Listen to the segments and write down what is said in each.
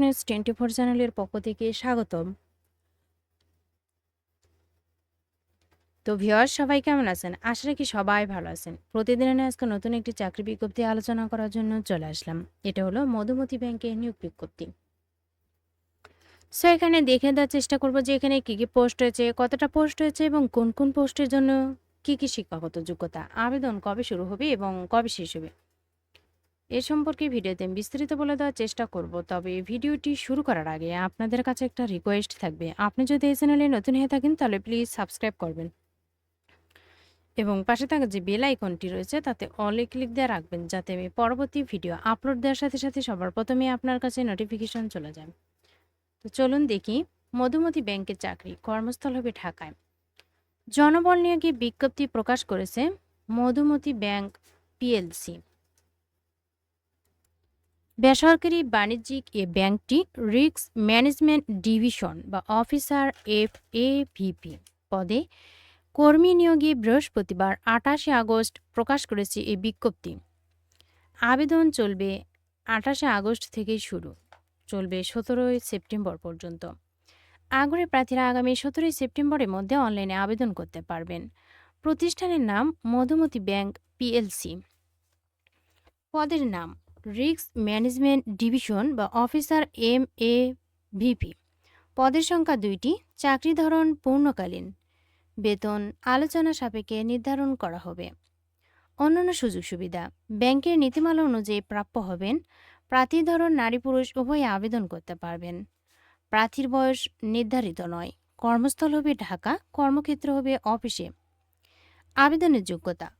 News twenty four চ্যানেলের পক্ষ থেকে স্বাগতম। তো ভিওয়ার সবাই কেমন আছেন? আশা রাখি সবাই ভালো আছেন। প্রতিদিনের আজকে নতুন একটি চাকরি বিজ্ঞপ্তি আলোচনা করার জন্য চলে আসলাম। এটা হলো মধুমতি ব্যাংকের নিয়োগ বিজ্ঞপ্তি। সো এখানে দেখে দেওয়ার চেষ্টা করব যে এখানে কী কী পোস্ট হয়েছে কতটা পোস্ট হয়েছে এবং কোন কোন পোস্টের জন্য কী কী শিক্ষাগত যোগ্যতা, আবেদন কবে শুরু হবে এবং কবে শেষ হবে। এ সম্পর্কে ভিডিওতে বিস্তারিত বলে দেওয়ার চেষ্টা করব। তবে ভিডিওটি শুরু করার আগে আপনাদের কাছে একটা রিকোয়েস্ট থাকবে। আপনি যদি এই চ্যানেলে নতুন হয়ে থাকেন, তাহলে প্লিজ সাবস্ক্রাইব করবেন। এবং পাশে থাকা যে বেল আইকনটি রয়েছে, তাতে অলে ক্লিক দিয়ে রাখবেন, যাতে আমি পরবর্তী ভিডিও আপলোড দেওয়ার সাথে সাথে সবার প্রথমে আপনার কাছে নোটিফিকেশন চলে যায়। তো চলুন দেখি, মধুমতি ব্যাংকের চাকরি, কর্মস্থল হবে ঢাকায়। জনবল নিয়োগে বিজ্ঞপ্তি প্রকাশ করেছে মধুমতি ব্যাংক পিএলসি বেসরকারি বাণিজ্যিক এ ব্যাংকটি রিস্ক ম্যানেজমেন্ট ডিভিশন বা অফিসার এফ এ ভিপি পদে কর্মী নিয়োগে বৃহস্পতিবার আঠাশে আগস্ট প্রকাশ করেছে এই বিজ্ঞপ্তি। আবেদন চলবে আঠাশে আগস্ট থেকেই শুরু, চলবে সতেরোই সেপ্টেম্বর পর্যন্ত। আগ্রহী প্রার্থীরা আগামী সতেরোই সেপ্টেম্বরের মধ্যে অনলাইনে আবেদন করতে পারবেন। প্রতিষ্ঠানের নাম মধুমতি ব্যাংক পিএলসি। পদের নাম রিস্ক ম্যানেজমেন্ট ডিভিশন বা অফিসার এম এ ভিপি পদের সংখ্যা দুইটি, চাকরি ধরন পূর্ণকালীন। বেতন আলোচনা সাপেক্ষে নির্ধারণ করা হবে। অন্যান্য সুযোগ সুবিধা, ব্যাংকের নীতিমালা অনুযায়ী প্রাপ্য হবেন, প্রার্থী ধরন নারী পুরুষ উভয়ে আবেদন করতে পারবেন। প্রার্থীর বয়স নির্ধারিত নয়, কর্মস্থল হবে ঢাকা, কর্মক্ষেত্র হবে অফিসে। আবেদনের যোগ্যতা,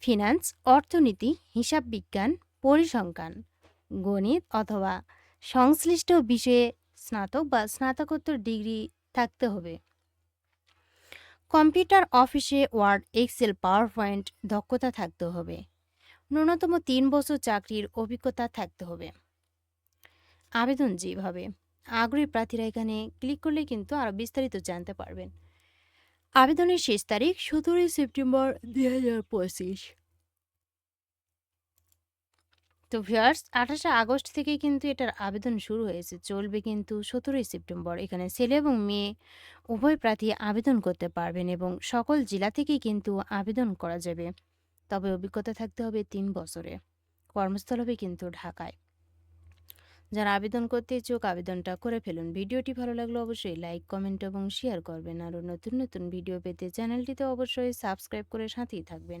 ফিনান্স, অর্থনীতি, হিসাব বিজ্ঞান পরিসংখ্যান, গণিত অথবা সংশ্লিষ্ট বিষয়ে স্নাতক বা স্নাতকোত্তর ডিগ্রি থাকতে হবে। কম্পিউটার অফিসে ওয়ার্ড, এক্সেল পাওয়ার পয়েন্ট দক্ষতা থাকতে হবে। ন্যূনতম তিন বছর চাকরির অভিজ্ঞতা থাকতে হবে। আবেদন যেভাবে, আগ্রহী প্রার্থীরা এখানে ক্লিক করলে কিন্তু আরও বিস্তারিত জানতে পারবেন। আবেদনের শেষ তারিখ সতেরোই সেপ্টেম্বর দুই হাজার পঁচিশ। তো ভিউয়ার্স, আঠাশে আগস্ট থেকে কিন্তু এটার আবেদন শুরু হয়েছে। চলবে কিন্তু সতেরোই সেপ্টেম্বর। এখানে ছেলে এবং মেয়ে উভয় প্রার্থী আবেদন করতে পারবেন এবং সকল জেলা থেকেই কিন্তু আবেদন করা যাবে। তবে অভিজ্ঞতা থাকতে হবে তিন বছরে। কর্মস্থল হবে কিন্তু ঢাকায়। যারা আবেদন করতে ইচ্ছুক, আবেদনটা করে ফেলুন। ভিডিওটি ভালো লাগলে অবশ্যই লাইক, কমেন্ট এবং শেয়ার করবেন। আরও নতুন নতুন ভিডিও পেতে চ্যানেলটিতে অবশ্যই সাবস্ক্রাইব করে সাথেই থাকবেন।